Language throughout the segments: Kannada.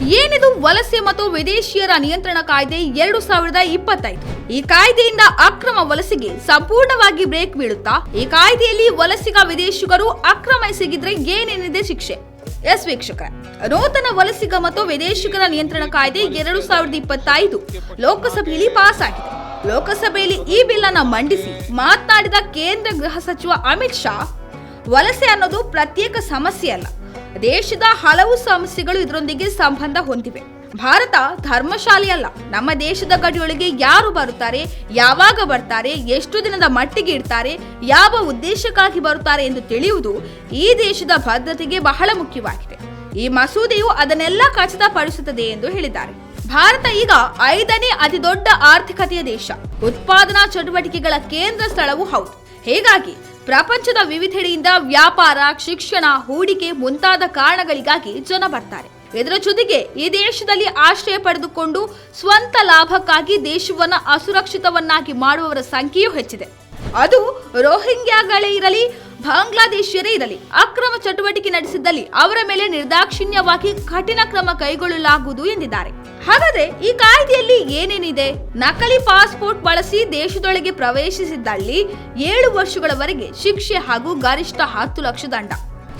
ಏನಿದು ವಲಸೆ ಮತ್ತು ವಿದೇಶಿಯರ ನಿಯಂತ್ರಣ ಕಾಯ್ದೆ ಎರಡು ಸಾವಿರದ ಇಪ್ಪತ್ತೈದು? ಈ ಕಾಯ್ದೆಯಿಂದ ಅಕ್ರಮ ವಲಸೆಗೆ ಸಂಪೂರ್ಣವಾಗಿ ಬ್ರೇಕ್ ಬೀಳುತ್ತಾ? ಈ ಕಾಯ್ದೆಯಲ್ಲಿ ವಲಸಿಗ ವಿದೇಶಿಗರು ಅಕ್ರಮ ಎಸಗಿದ್ರೆ ಏನೇನಿದೆ ಶಿಕ್ಷೆ? ಎಸ್ ವೀಕ್ಷಕರ, ನೂತನ ವಲಸಿಗ ಮತ್ತು ವಿದೇಶಿಗರ ನಿಯಂತ್ರಣ ಕಾಯ್ದೆ ಎರಡು ಸಾವಿರದ ಇಪ್ಪತ್ತೈದು ಲೋಕಸಭೆಯಲ್ಲಿ ಪಾಸ್ ಆಗಿದೆ ಲೋಕಸಭೆಯಲ್ಲಿ ಈ ಬಿಲ್ ಅನ್ನ ಮಂಡಿಸಿ ಮಾತನಾಡಿದ ಕೇಂದ್ರ ಗೃಹ ಸಚಿವ ಅಮಿತ್ ಶಾ, ವಲಸೆ ಅನ್ನೋದು ಪ್ರತ್ಯೇಕ ಸಮಸ್ಯೆ ಅಲ್ಲ. ದೇಶದ ಹಲವು ಸಮಸ್ಯೆಗಳು ಇದರೊಂದಿಗೆ ಸಂಬಂಧ ಹೊಂದಿವೆ. ಭಾರತ ಧರ್ಮಶಾಲೆ ಅಲ್ಲ ನಮ್ಮ ದೇಶದ ಗಡಿಯೊಳಗೆ ಯಾರು ಬರುತ್ತಾರೆ, ಯಾವಾಗ ಬರ್ತಾರೆ, ಎಷ್ಟು ದಿನದ ಮಟ್ಟಿಗೆ ಇಡ್ತಾರೆ ಯಾವ ಉದ್ದೇಶಕ್ಕಾಗಿ ಬರುತ್ತಾರೆ ಎಂದು ತಿಳಿಯುವುದು ಈ ದೇಶದ ಭದ್ರತೆಗೆ ಬಹಳ ಮುಖ್ಯವಾಗಿದೆ. ಈ ಮಸೂದೆಯು ಅದನ್ನೆಲ್ಲ ಖಚಿತಪಡಿಸುತ್ತದೆ ಎಂದು ಹೇಳಿದ್ದಾರೆ. ಭಾರತ ಈಗ ಐದನೇ ಅತಿ ದೊಡ್ಡ ಆರ್ಥಿಕತೆಯ ದೇಶ. ಉತ್ಪಾದನಾ ಚಟುವಟಿಕೆಗಳ ಕೇಂದ್ರ ಸ್ಥಳವೂ ಹೌದು. ಹೀಗಾಗಿ ಪ್ರಪಂಚದ ವಿವಿಧೆಡೆಯಿಂದ ವ್ಯಾಪಾರ, ಶಿಕ್ಷಣ, ಹೂಡಿಕೆ ಮುಂತಾದ ಕಾರಣಗಳಿಗಾಗಿ ಜನ ಬರ್ತಾರೆ. ಇದರ ಜೊತೆಗೆ ಈ ದೇಶದಲ್ಲಿ ಆಶ್ರಯ ಪಡೆದುಕೊಂಡು ಸ್ವಂತ ಲಾಭಕ್ಕಾಗಿ ದೇಶವನ್ನ ಅಸುರಕ್ಷಿತವನ್ನಾಗಿ ಮಾಡುವವರ ಸಂಖ್ಯೆಯೂ ಹೆಚ್ಚಿದೆ. ಅದು ರೋಹಿಂಗ್ಯಾಗಳೇ ಇರಲಿ, ಬಾಂಗ್ಲಾದೇಶಿಯರೇ ಇರಲಿ, ಅಕ್ರಮ ಚಟುವಟಿಕೆ ನಡೆಸಿದ್ದಲ್ಲಿ ಅವರ ಮೇಲೆ ನಿರ್ದಾಕ್ಷಿಣ್ಯವಾಗಿ ಕಠಿಣ ಕ್ರಮ ಕೈಗೊಳ್ಳಲಾಗುವುದು ಎಂದಿದ್ದಾರೆ. ಹಾಗಾದ್ರೆ ಈ ಕಾಯ್ದೆಯಲ್ಲಿ ಏನೇನಿದೆ? ನಕಲಿ ಪಾಸ್ಪೋರ್ಟ್ ಬಳಸಿ ದೇಶದೊಳಗೆ ಪ್ರವೇಶಿಸಿದ್ದಲ್ಲಿ ಏಳು ವರ್ಷಗಳವರೆಗೆ ಶಿಕ್ಷೆ ಹಾಗೂ ಗರಿಷ್ಠ ಹತ್ತು ಲಕ್ಷ ದಂಡ.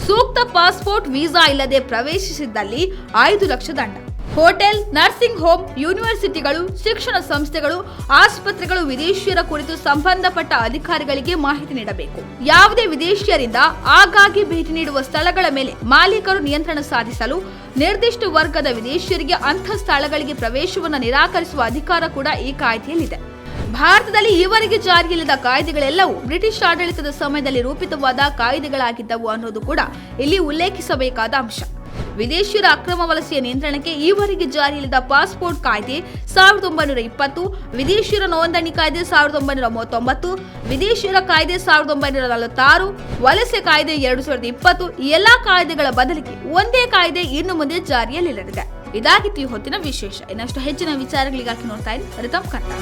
ಸೂಕ್ತ ಪಾಸ್ಪೋರ್ಟ್ ವೀಸಾ ಇಲ್ಲದೆ ಪ್ರವೇಶಿಸಿದ್ದಲ್ಲಿ ಐದು ಲಕ್ಷ ದಂಡ. ಹೋಟೆಲ್ ನರ್ಸಿಂಗ್ ಹೋಮ್ ಯೂನಿವರ್ಸಿಟಿಗಳು ಶಿಕ್ಷಣ ಸಂಸ್ಥೆಗಳು, ಆಸ್ಪತ್ರೆಗಳು ವಿದೇಶಿಯರ ಕುರಿತು ಸಂಬಂಧಪಟ್ಟ ಅಧಿಕಾರಿಗಳಿಗೆ ಮಾಹಿತಿ ನೀಡಬೇಕು. ಯಾವುದೇ ವಿದೇಶಿಯರಿಂದ ಆಗಾಗ್ಗೆ ಭೇಟಿ ನೀಡುವ ಸ್ಥಳಗಳ ಮೇಲೆ ಮಾಲೀಕರು ನಿಯಂತ್ರಣ ಸಾಧಿಸಲು ನಿರ್ದಿಷ್ಟ ವರ್ಗದ ವಿದೇಶಿಯರಿಗೆ ಅಂಥ ಸ್ಥಳಗಳಿಗೆ ಪ್ರವೇಶವನ್ನು ನಿರಾಕರಿಸುವ ಅಧಿಕಾರ ಕೂಡ ಈ ಕಾಯ್ದೆಯಲ್ಲಿದೆ. ಭಾರತದಲ್ಲಿ ಈವರೆಗೆ ಜಾರಿಯಲ್ಲಿದ್ದ ಕಾಯ್ದೆಗಳೆಲ್ಲವೂ ಬ್ರಿಟಿಷ್ ಆಡಳಿತದ ಸಮಯದಲ್ಲಿ ರೂಪಿತವಾದ ಕಾಯ್ದೆಗಳಾಗಿದ್ದವು ಅನ್ನೋದು ಕೂಡ ಇಲ್ಲಿ ಉಲ್ಲೇಖಿಸಬೇಕಾದ ಅಂಶ. ವಿದೇಶಿಯರ ಅಕ್ರಮ ವಲಸೆಯ ನಿಯಂತ್ರಣಕ್ಕೆ ಈವರೆಗೆ ಜಾರಿಯಲ್ಲಿದ್ದ ಪಾಸ್ಪೋರ್ಟ್ ಕಾಯ್ದೆ ಸಾವಿರದ ಒಂಬೈನೂರ ಇಪ್ಪತ್ತು, ವಿದೇಶಿಯರ ನೋಂದಣಿ ಕಾಯ್ದೆ ಸಾವಿರದ ಒಂಬೈನೂರ ಮೂವತ್ತೊಂಬತ್ತು, ವಿದೇಶಿಯರ ಕಾಯ್ದೆ ಸಾವಿರದ ಒಂಬೈನೂರ ನಲವತ್ತಾರು, ವಲಸೆ ಕಾಯ್ದೆ ಎರಡು ಸಾವಿರದ ಇಪ್ಪತ್ತು, ಈ ಎಲ್ಲಾ ಕಾಯ್ದೆಗಳ ಬದಲಿಗೆ ಒಂದೇ ಕಾಯ್ದೆ ಇನ್ನು ಮುಂದೆ ಜಾರಿಯಲ್ಲಿರಲಿದೆ ಇದಾಗಿತ್ತು ಈ ಹೊತ್ತಿನ ವಿಶೇಷ. ಇನ್ನಷ್ಟು ಹೆಚ್ಚಿನ ವಿಚಾರಗಳಿಗಾಗಿ ನೋಡ್ತಾ ಇದ್ದೀನಿ ರಿತಮ್ ಕನ್ನಡ